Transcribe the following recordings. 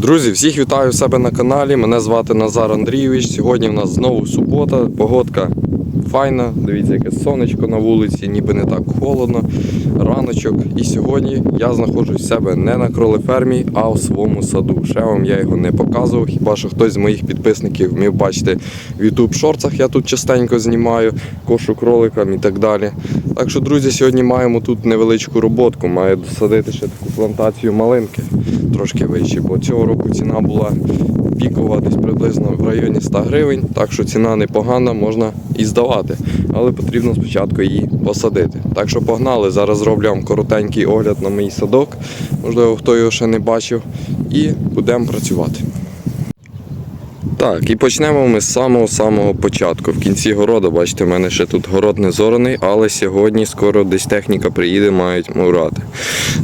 Друзі, всіх вітаю себе на каналі. Мене звати Назар Андрійович. Сьогодні в нас знову субота. Погодка файна. Дивіться, яке сонечко на вулиці, ніби не так холодно. Раночок. І сьогодні я знаходжусь в себе не на кролефермі, а у своєму саду. Ще вам я його не показував. Хіба що хтось з моїх підписників вмів бачити в YouTube шорцах. Я тут частенько знімаю, кошу кроликам і так далі. Так що, друзі, сьогодні маємо тут невеличку роботку. Маю досадити ще таку плантацію малинки трошки вище, бо цього року ціна була пікова десь приблизно в районі 100 гривень, так що ціна непогана, можна і здавати. Але потрібно спочатку її посадити. Так що погнали, зараз зроблю вам коротенький огляд на мій садок, можливо, хто його ще не бачив, і будемо працювати. Так, і почнемо ми з самого-самого початку. В кінці городу, бачите, в мене ще тут город не зораний, але сьогодні скоро десь техніка приїде, мають мурати.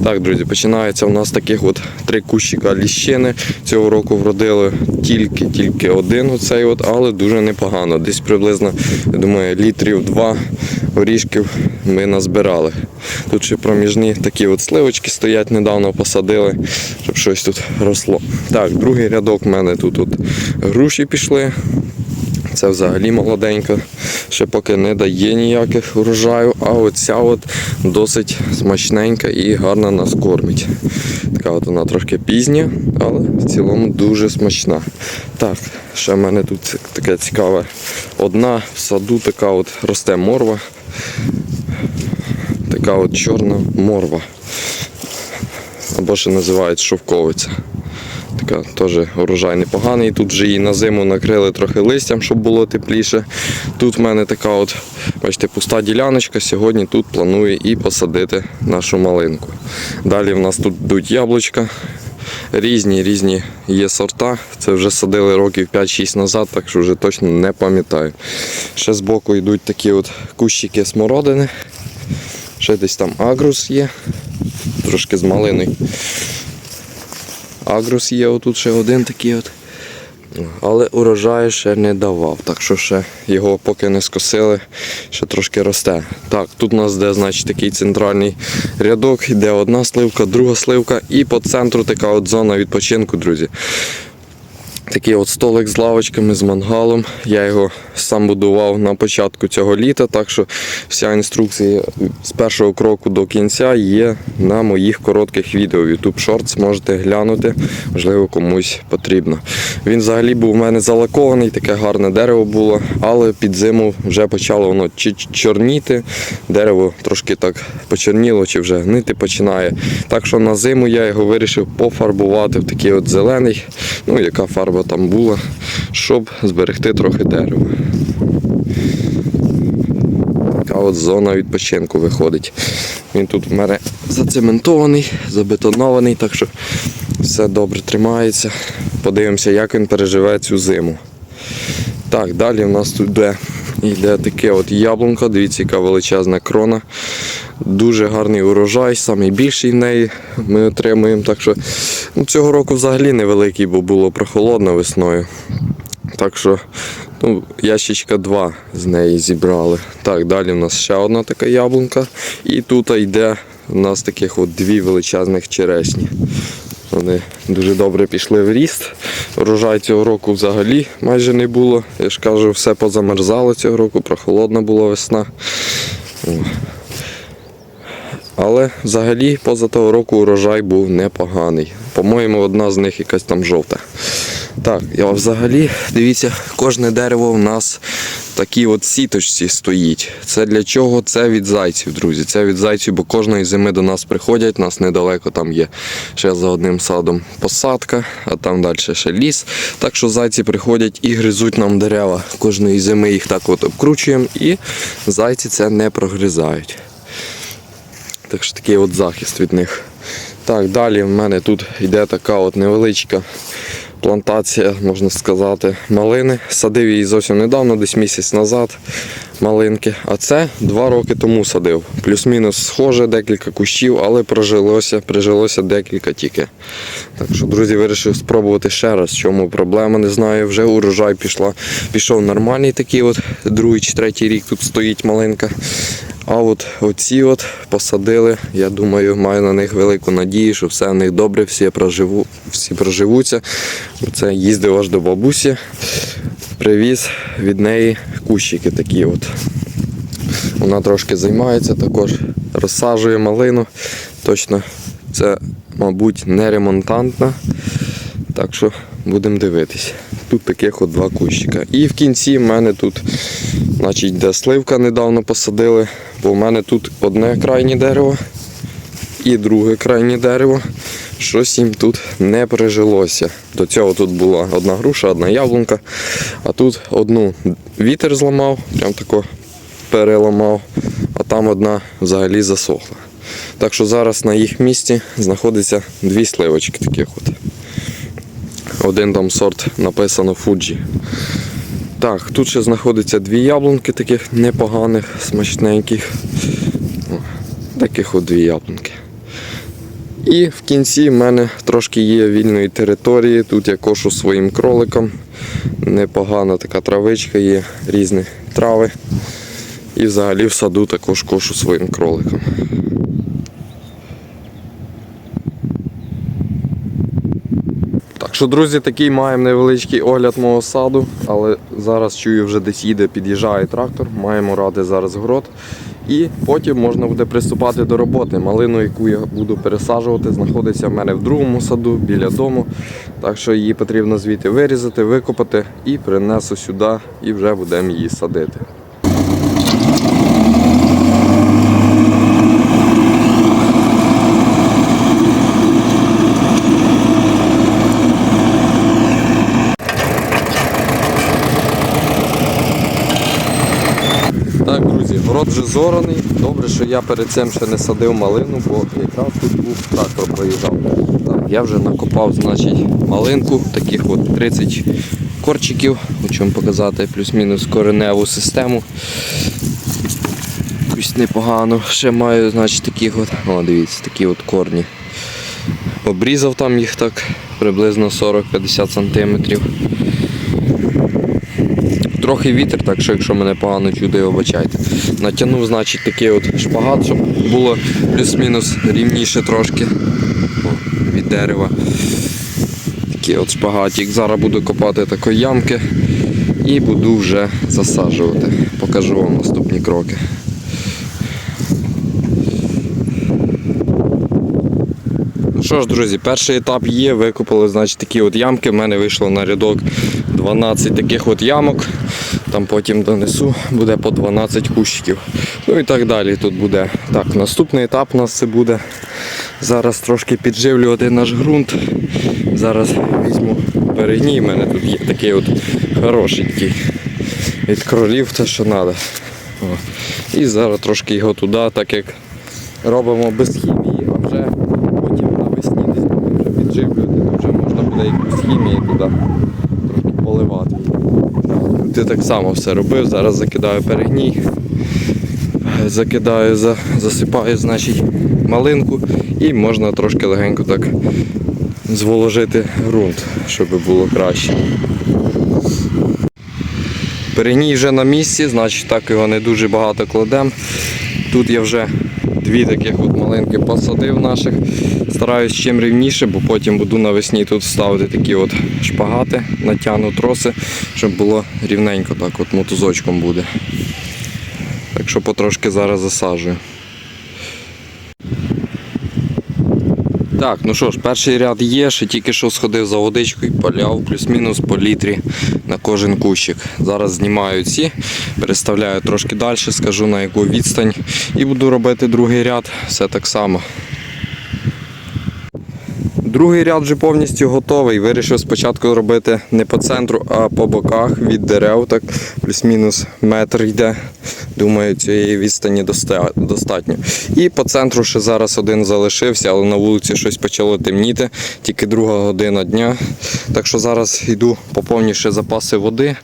Так, друзі, починається у нас таких от три кущика ліщини. Цього року вродили тільки-тільки один оцей, от, але дуже непогано. Десь приблизно, я думаю, літрів два горішків ми назбирали. Тут ще проміжні такі от сливочки стоять, недавно посадили, щоб щось тут росло. Так, другий рядок в мене тут от груші пішли. Це взагалі молоденька, ще поки не дає ніяких урожаю, а оця от досить смачненька і гарно нас кормить. Така от вона трошки пізня, але в цілому дуже смачна. Так, ще в мене тут таке цікаве. Одна в саду така от росте морва. Така от чорна морва. Або ще називають шовковиця. Така теж урожай непоганий. Тут вже її на зиму накрили трохи листям, щоб було тепліше. Тут в мене така от, бачите, пуста діляночка. Сьогодні тут планую і посадити нашу малинку. Далі в нас тут йдуть яблучка. Різні різні є сорта. Це вже садили років 5-6 назад, так що вже точно не пам'ятаю. Ще з боку йдуть такі от кущики смородини. Ще десь там агрус є, трошки з малиною. Агрус є отут ще один такий от. Але урожаю ще не давав, так що ще його поки не скосили, ще трошки росте. Так, тут у нас де значить, такий центральний рядок, йде одна сливка, друга сливка і по центру така от зона відпочинку, друзі. Такий от столик з лавочками, з мангалом. Я його сам будував на початку цього літа, так що вся інструкція з першого кроку до кінця є на моїх коротких відео. YouTube Shorts можете глянути, можливо, комусь потрібно. Він взагалі був у мене залакований, таке гарне дерево було, але під зиму вже почало воно чорніти. Дерево трошки так почорніло чи вже гнити починає. Так що на зиму я його вирішив пофарбувати в такий от зелений, ну яка фарба там було, щоб зберегти трохи дерева. Така от зона відпочинку виходить. Він тут в мене зацементований, забетонований, так що все добре тримається. Подивимося, як він переживе цю зиму. Так, далі в нас тут йде, йде таке от яблунка, дивіться, яка величезна крона. Дуже гарний урожай, найбільший в неї ми отримуємо. Так що ну, цього року взагалі невеликий, бо було прохолодно весною. Так що ну, ящичка два з неї зібрали. Так, далі в нас ще одна така яблунка. І тут йде у нас таких от дві величезних черешні. Вони дуже добре пішли в ріст. Урожай цього року взагалі майже не було. Я ж кажу, все позамерзало цього року, прохолодна була весна. Але взагалі поза того року урожай був непоганий. По-моєму, одна з них якась там жовта. Так, я взагалі, дивіться, кожне дерево в нас такій от сіточці стоїть. Це для чого? Це від зайців, друзі. Це від зайців, бо кожної зими до нас приходять, нас недалеко там є ще за одним садом посадка, а там далі ще ліс. Так що зайці приходять і гризуть нам дерева. Кожної зими їх так от обкручуємо і зайці це не прогризають. Так що такий от захист від них. Так, далі в мене тут йде така от невеличка плантація, можна сказати, малини. Садив її зовсім недавно, десь місяць назад малинки. А це два роки тому садив. Плюс-мінус схоже, декілька кущів, але прожилося, прижилося декілька тільки. Так що, друзі, вирішив спробувати ще раз. Чому проблема, не знаю. Вже урожай пішла. Пішов нормальний такий, от другий чи третій рік тут стоїть малинка. А от оці от посадили, я думаю, маю на них велику надію, що все в них добре, всі, проживу, всі проживуться. Це їздив аж до бабусі, привіз від неї кущики такі от. Вона трошки займається також, розсаджує малину. Точно це, мабуть, не ремонтантна. Так що будемо дивитись. Тут таких от два кущика. І в кінці в мене тут, значить, де сливка недавно посадили, бо в мене тут одне крайнє дерево і друге крайнє дерево. Щось їм тут не прижилося. До цього тут була одна груша, одна яблунка, а тут одну вітер зламав, прям тако переламав, а там одна взагалі засохла. Так що зараз на їх місці знаходиться дві сливочки таких от. Один там сорт написано Фуджі. Так, тут ще знаходиться дві яблунки таких непоганих, смачненьких. Таких от дві яблунки. І в кінці в мене трошки є вільної території. Тут я кошу своїм кроликом. Непогана така травичка є, різні трави. І взагалі в саду також кошу своїм кроликом. Що, друзі, такий маємо невеличкий огляд мого саду, але зараз чую, вже десь їде, під'їжджає трактор, маємо ради зараз город. І потім можна буде приступати до роботи. Малину, яку я буду пересаджувати, знаходиться в мене в другому саду біля дому. Так що її потрібно звідти вирізати, викопати і принесу сюди, і вже будемо її садити. Так, друзі, город вже зораний. Добре, що я перед цим ще не садив малину, бо якраз тут був трактор проїжджав. Я вже накопав, значить, малинку, таких от 30 корчиків. Хочу вам показати плюс-мінус кореневу систему. Якусь непогано. Ще маю, значить, таких от, о, дивіться, такі от корні. Обрізав там їх так приблизно 40-50 сантиметрів. Трохи вітер, так що якщо мене погано чути, вибачайте. Натягнув, значить, такий от шпагат, щоб було плюс-мінус рівніше трошки О, від дерева. Такий от шпагатик. Зараз буду копати такої ямки і буду вже засаджувати. Покажу вам наступні кроки. Що ж, друзі, перший етап є, викопали значить, такі от ямки. В мене вийшло на рядок 12 таких от ямок. Там потім донесу, буде по 12 кущиків. Ну і так далі тут буде. Так, наступний етап у нас це буде. Зараз трошки підживлювати наш ґрунт. Зараз візьму перегній. У мене тут є такий от хорошенький від кролів, те що треба. І зараз трошки його туди, так як робимо без хімії, вже потім навесні десь будемо вже підживлювати, то вже можна буде якусь хімії туди трошки поливати. Ти так само все робив, зараз закидаю перегній, закидаю, засипаю значить, малинку і можна трошки легенько так зволожити ґрунт, щоб було краще. Перегній вже на місці, значить так його не дуже багато кладемо. Тут я вже дві таких от малинки посадив наших. Стараюсь чим рівніше, бо потім буду навесні тут ставити такі от шпагати, натягну троси, щоб було рівненько так от мотузочком буде. Так що потрошки зараз засаджую. Так, ну що ж, перший ряд є, ще тільки що сходив за водичкою, поляв плюс-мінус по літрі на кожен кущик. Зараз знімаю ці, переставляю трошки далі, скажу на яку відстань і буду робити другий ряд, все так само. Другий ряд вже повністю готовий. Вирішив спочатку робити не по центру, а по боках від дерев, так плюс-мінус метр йде. Думаю, цієї відстані достатньо. І по центру ще зараз один залишився, але на вулиці щось почало темніти, тільки друга година дня. Так що зараз йду поповню ще запаси води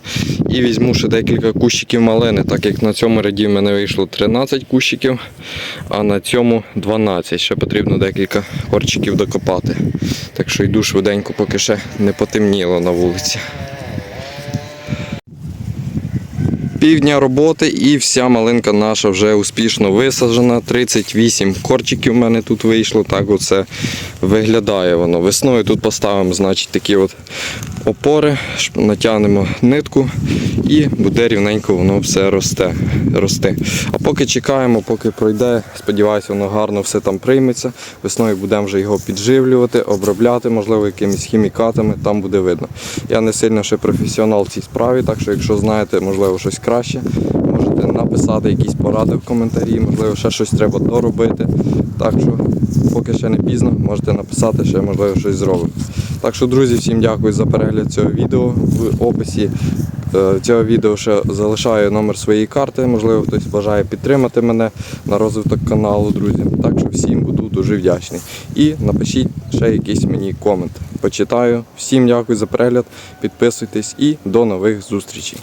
і візьму ще декілька кущиків малини, так як на цьому ряді в мене вийшло 13 кущиків, а на цьому 12. Ще потрібно декілька корчиків докопати. Так що йду швиденько, поки ще не потемніло на вулиці. Півдня роботи і вся малинка наша вже успішно висаджена. 38 корчиків в мене тут вийшло. Так оце виглядає воно. Весною тут поставимо, значить, такі от опори, натягнемо нитку і буде рівненько воно все росте. рости. А поки чекаємо, поки пройде, сподіваюся, воно гарно все там прийметься. Весною будемо вже його підживлювати, обробляти, можливо, якимись хімікатами, там буде видно. Я не сильно ще професіонал в цій справі, так що якщо знаєте, можливо, щось краще, можете написати якісь поради в коментарі, можливо, ще щось треба доробити. Так що, поки ще не пізно, можете написати, ще можливо щось зробимо. Так що, друзі, всім дякую за перегляд цього відео. В описі е, цього відео ще залишаю номер своєї карти. Можливо, хтось бажає підтримати мене на розвиток каналу, друзі. Так що всім буду дуже вдячний. І напишіть ще якийсь мені комент. Почитаю. Всім дякую за перегляд, підписуйтесь і до нових зустрічей.